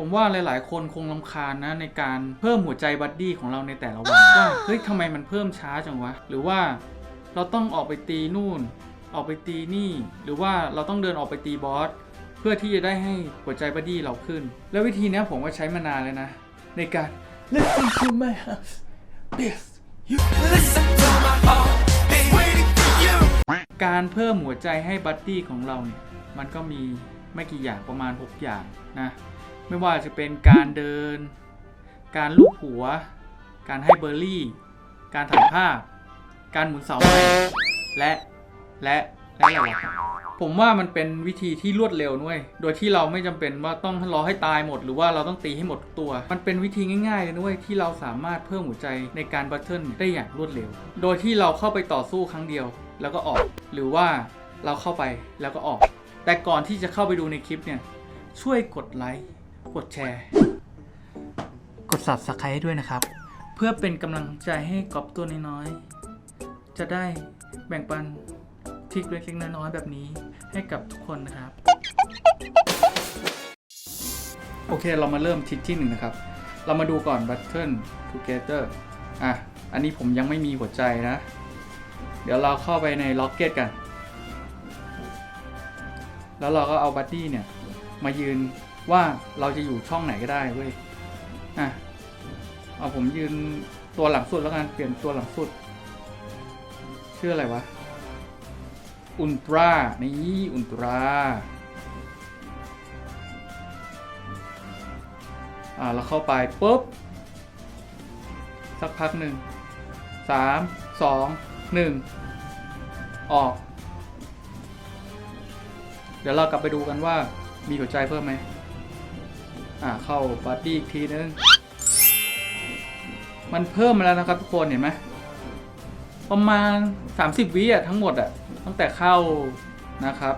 ผมว่าหลายๆ คนคงลำคาญนะในการเพิ่มหัวใจบัดดี้ของเราในแต่ละวันว่าเฮ้ยทำไมมันเพิ่มช้าจังวะ หรือว่าเราต้องออกไปตีนู่น ออกไปตีนี่ หรือว่าเราต้องเดินออกไปตีบอสเพื่อที่จะได้ให้หัวใจบัดดี้เราขึ้น แล้ววิธีเนี้ยผมก็ใช้มานานเลยนะ ในการ listen to my house best Listen to my heart, been waiting for you. การเพิ่มหัวใจให้บัดดี้ของเราเนี่ยมันก็มีไม่กี่อย่างประมาณ 6 อย่างนะ ไม่ว่าจะเป็นการเดิน การลูบหัว การให้เบอร์รี่ การถ่ายภาพ การหมุนเสาไม้และและและอะไรวะผมว่ามันเป็นวิธีที่รวดเร็วด้วยโดยที่เราไม่จำเป็นว่าต้องรอให้ตายหมด หรือว่าเราต้องตีให้หมดตัว มันเป็นวิธีง่ายๆเลยด้วยที่เราสามารถเพิ่มหัวใจในการบัตเทิลได้อย่างรวดเร็ว โดยที่เราเข้าไปต่อสู้ครั้งเดียว แล้วก็ออก หรือว่าเราเข้าไปแล้วก็ออก แต่ก่อนที่จะเข้าไปดูในคลิปเนี่ย ช่วยกดไลค์ กดแชร์ กด subscribe ให้ด้วยนะครับ เพื่อเป็นกำลังใจให้กอบตัวน้อยๆ จะได้แบ่งปันทริคเล็กๆน้อยๆแบบนี้ให้กับทุกคนนะครับ โอเคเรามาเริ่มทริคที่หนึ่งนะครับ เรามาดูก่อน Button Together อะ อันนี้ผมยังไม่มีหัวใจนะ เดี๋ยวเราเข้าไปใน Rocket กัน แล้วเราก็เอาบัดดี้เนี่ย มายืน ว่าเราจะอยู่ช่องไหนก็ได้เว้ยอะเอาผมยืนตัวหลังสุดแล้วกันเปลี่ยนตัวหลังสุดชื่ออะไรวะอุลตรานี่อุลตราอ่าเราเข้าไปปุ๊บ สักพักหนึ่งสามสองหนึ่งออก เดี๋ยวเรากลับไปดูกันว่ามีหัวใจเพิ่มไหม อ่าเข้าบัดดี้อีกทีนึง มันเพิ่มมาแล้วนะครับทุกคนเห็นไหมประมาณ 30 วิอะทั้งหมดอะตั้งแต่เข้านะครับ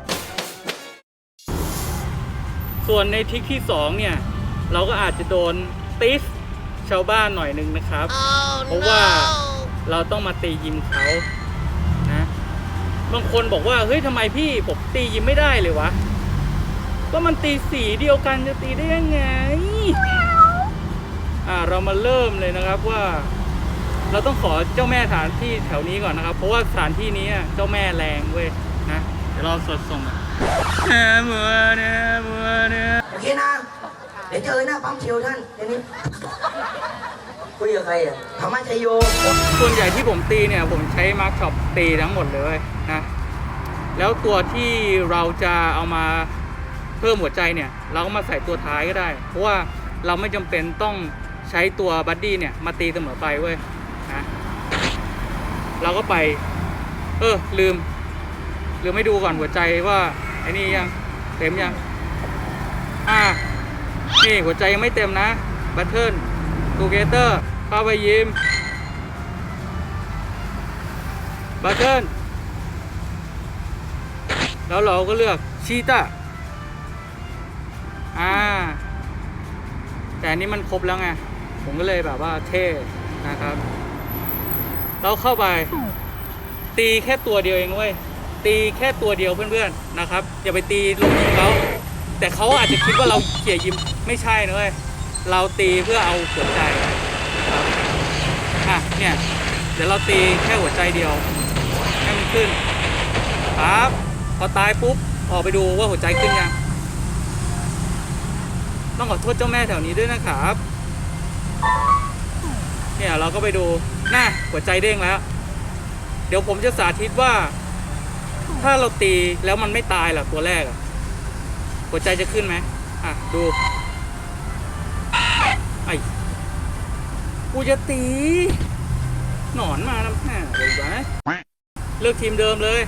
ส่วนในทริคที่ 2 เนี่ย เราก็อาจจะโดนติสชาวบ้านหน่อยหนึงนะครับเพราะว่าเราต้องมาตียิมเขานะบางคนบอกว่าเฮ้ยทำไมพี่ผมตียิมไม่ได้เลยวะ ก็มันตีสีเดียวกันจะตีได้ยังไง อ่าเรามาเริ่มเลยนะครับว่า เราต้องขอเจ้าแม่ฐานที่แถวนี้ก่อนนะครับ เพราะว่าสถานที่นี้อะเจ้าแม่แรงเว้ยนะเดี๋ยวเราสดส่งอะเนมัวเนมัวเนโอเคนะ เดี๋ยวเจอหน้าปั๊มเชลท่านเดี๋ยวนี้คุยกับใครอะธรรมะชัยโย ส่วนใหญ่ที่ผมตีเนี่ย ผมใช้มาร์คช็อปตีทั้งหมดเลยนะ แล้วตัวที่เราจะเอามา เพิ่มหัวใจเนี่ยเราก็มาใส่ตัวท้ายก็ได้ เพราะว่าเราไม่จำเป็นต้องใช้ตัวบัดดี้เนี่ยมาตีเสมอไปเว้ยนะเราก็ไป เออลืมลืมไม่ดูก่อนหัวใจว่าไอ้นี่ยังเต็มยังอ่านี่หัวใจยังไม่เต็มนะบัตเทิลตูเกเตอร์เข้าไปยิมบัตเทิลแล้วเราก็เลือกชีตา อ่า แต่อันนี้มันครบแล้วไง ผมก็เลยแบบว่าเท่นะครับ เราเข้าไป ตีแค่ตัวเดียวเองเว้ย ตีแค่ตัวเดียวเพื่อนๆนะครับ อย่าไปตีลงยิมเขาแต่เขาอาจจะคิดว่าเราเขี่ยยิมไม่ใช่นะเว้ย เราตีเพื่อเอาหัวใจนะครับอะเนี่ย เดี๋ยวเราตีแค่หัวใจเดียวให้มันขึ้นครับพอตายปุ๊บออกไปดูว่าหัวใจขึ้นยัง ต้องขอโทษเจ้าแม่แถวนี้ด้วยนะครับ เนี่ยเราก็ไปดูน่ะหัวใจเด้งแล้ว เดี๋ยวผมจะสาธิตว่า ถ้าเราตีแล้วมันไม่ตายล่ะตัวแรกอะหัวใจจะขึ้นไหมอะ ดูไอ้กูจะตี หนอนมาแล้วแม่เลยวะเลือกทีมเดิมเลย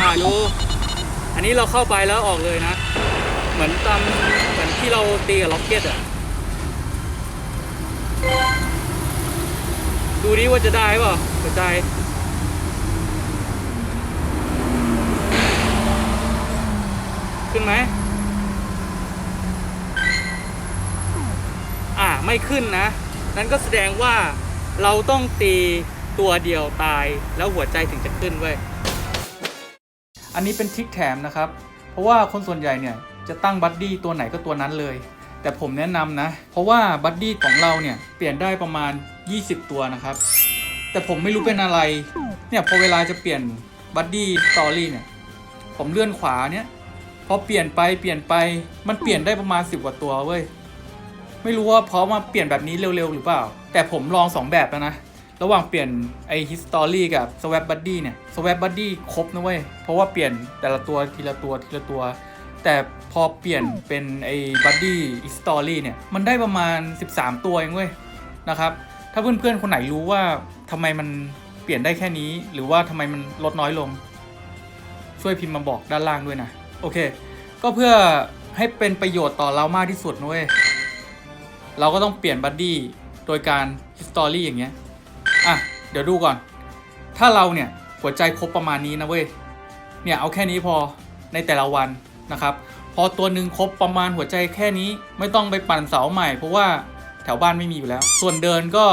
อ่าดูอันนี้เราเข้าไปแล้วออกเลยนะ เหมือนตามเหมือนที่เราตีกับล็อกเก็ตอะดูดิว่าจะได้เปล่าหัวใจขึ้นไหมอ่าไม่ขึ้นนะ นั่นก็แสดงว่าเราต้องตีตัวเดียวตายแล้วหัวใจถึงจะขึ้นเว้ย อันนี้เป็นทริคแถมนะครับ เพราะว่าคนส่วนใหญ่เนี่ยจะตั้งบัดดี้ตัวไหนก็ตัวนั้นเลย แต่ผมแนะนำนะ เพราะว่าบัดดี้ของเราเนี่ยเปลี่ยนได้ประมาณ 20 ตัวนะครับ แต่ผมไม่รู้เป็นอะไร เนี่ยพอเวลาจะเปลี่ยนบัดดี้สตอรี่เนี่ย ผมเลื่อนขวาเนี่ยพอเปลี่ยนไปเปลี่ยนไปมันเปลี่ยนได้ประมาณ 10 กว่าตัวเว้ย ไม่รู้ว่าเพราะมาเปลี่ยนแบบนี้เร็วๆหรือเปล่า แต่ผมลอง 2 แบบแล้วนะ ระหว่างเปลี่ยนไอ history กับ swap buddy เนี่ย swap buddy ครบนะเว้ย เพราะว่าเปลี่ยนแต่ละตัวทีละตัวทีละตัว แต่พอเปลี่ยนเป็นไอ้ buddy history เนี่ย มันได้ประมาณ 13 ตัวเองเว้ยนะครับ ถ้าเพื่อนๆ คนไหนรู้ว่าทำไมมันเปลี่ยนได้แค่นี้ หรือว่าทำไมมันลดน้อยลง ช่วยพิมพ์มาบอกด้านล่างด้วยนะ โอเค ก็เพื่อให้เป็นประโยชน์ต่อเรามากที่สุดนะเว้ยเราก็ต้องเปลี่ยนบัดดี้โดยการ history อย่างเงี้ย อะ เดี๋ยวดูก่อน ถ้าเราเนี่ยหัวใจครบประมาณนี้นะเว้ย เนี่ยเอาแค่นี้พอในแต่ละวันนะครับ พอตัวหนึ่งครบประมาณหัวใจแค่นี้ไม่ต้องไปปั่นเสาใหม่ เพราะว่าแถวบ้านไม่มีอยู่แล้ว ส่วนเดินก็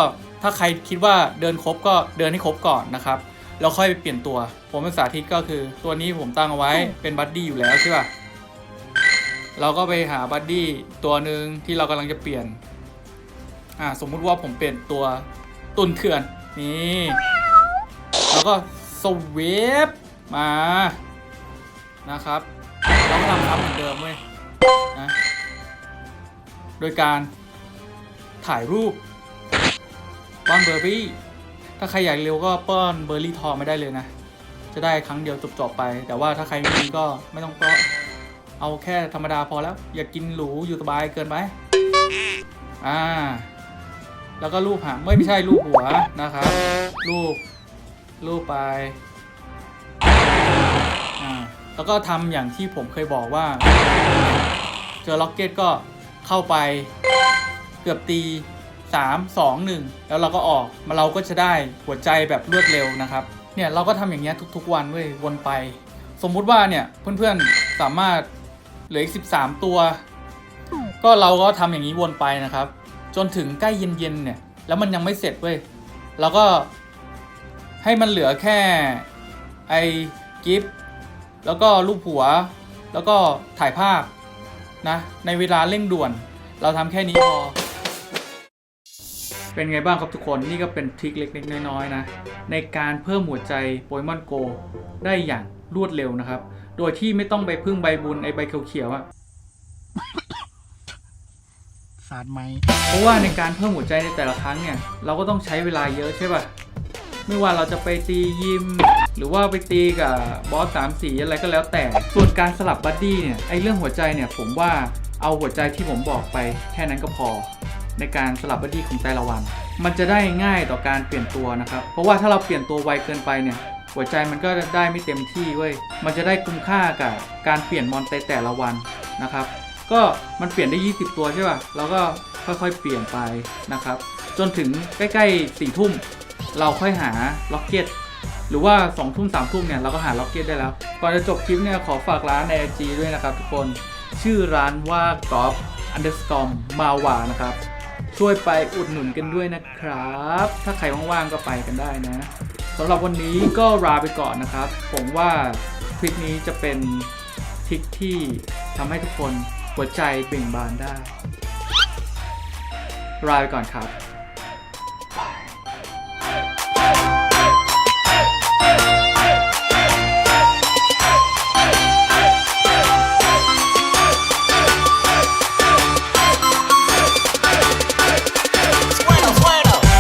ถ้าใครคิดว่าเดินครบก็เดินให้ครบก่อนนะครับแล้วค่อยไปเปลี่ยนตัว ผมเป็นสาธิตก็คือ ตัวนี้ผมตั้งเอาไว้เป็นบัดดี้อยู่แล้วใช่ป่ะ เราก็ไปหาบัดดี้ตัวหนึ่งที่เรากำลังจะเปลี่ยน อ่า สมมุติว่าผมเปลี่ยนตัวตุนเถื่อน นี่แล้วก็สวปมานะครับเราก็ทำทำเหมือนเดิมเว้ยนะโดยการถ่ายรูปป้อนเบอร์รี่ ถ้าใครอยากเร็วก็ป้อนเบอร์รี่ทองไม่ได้เลยนะ จะได้ครั้งเดียวจบๆไป แต่ว่าถ้าใครไม่มีก็ไม่ต้องก็เอาแค่ธรรมดาพอแล้ว อย่ากกินหรูอยู่สบายเกินไป อ่า แล้วก็รูปหางไม่ไม่ใช่รูปหัวนะครับรูปรูปไปอ่าแล้วก็ทำอย่างที่ผมเคยบอกว่า เจอล็อกเก็ตก็เข้าไปเกือบตี3 2 1 แล้วเราก็ออกมาเราก็จะได้หัวใจแบบรวดเร็วนะครับ เนี่ยเราก็ทำอย่างเงี้ยทุก ๆ วันเว้ยวนไป สมมุติว่าเนี่ยเพื่อนๆสามารถเหลืออีก 13 ตัว ก็เราก็ทำอย่างนี้วนไปนะครับ จนถึงใกล้เย็นๆเนี่ย แล้วมันยังไม่เสร็จเว้ยเราก็ให้มันเหลือแค่ไอ้กิฟแล้วก็รูปหัว แล้วก็ถ่ายภาพนะในเวลาเร่งด่วน เราทำแค่นี้พอ เป็นไงบ้างครับทุกคนนี่ก็เป็นทริคเล็กๆน้อยๆนะ ในการเพิ่มหัวใจโปเกมอนโกได้อย่างรวดเร็วนะครับ โดยที่ไม่ต้องไปพึ่งใบบุญไอใบเขียวๆอะ สาดไหมเพราะว่าในการเพิ่มหัวใจในแต่ละครั้งเนี่ย เราก็ต้องใช้เวลาเยอะใช่ป่ะ ไม่ว่าเราจะไปตียิม หรือว่าไปตีกับบอสสามสีอะไรก็แล้วแต่ ส่วนการสลับบัดดี้เนี่ย ไอเรื่องหัวใจเนี่ยผมว่าเอาหัวใจที่ผมบอกไปแค่นั้นก็พอ ในการสลับบัดดี้ของแต่ละวัน มันจะได้ง่ายต่อการเปลี่ยนตัวนะครับ เพราะว่าถ้าเราเปลี่ยนตัวไวเกินไปเนี่ยหัวใจมันก็ได้ไม่เต็มที่เว้ย มันจะได้คุ้มค่ากับการเปลี่ยนมอนในแต่ละวันนะครับ ก็มันเปลี่ยนได้ 20 ตัวใช่ป่ะเราก็ค่อยๆเปลี่ยนไปนะครับ จนถึงใกล้ๆสี่ทุ่มเราค่อยหาล็อกเก็ตหรือว่า2องทุ่มสามทุ่มเนี่ยเราก็หาล็อกเก็ตได้แล้ว ก่อนจะจบคลิปเนี่ยขอฝากร้านในไอจีด้วยนะครับทุกคนชื่อร้านว่ากอล์ฟอันเดอร์สกอมมาวานะครับ ช่วยไปอุดหนุนกันด้วยนะครับ ถ้าใครว่างๆก็ไปกันได้นะสำหรับวันนี้ก็ลาไปก่อนนะครับ ผมว่าคลิปนี้จะเป็นทริคที่ทำให้ทุกคน หัวใจเบ่งบานได้ลาไปก่อนครับ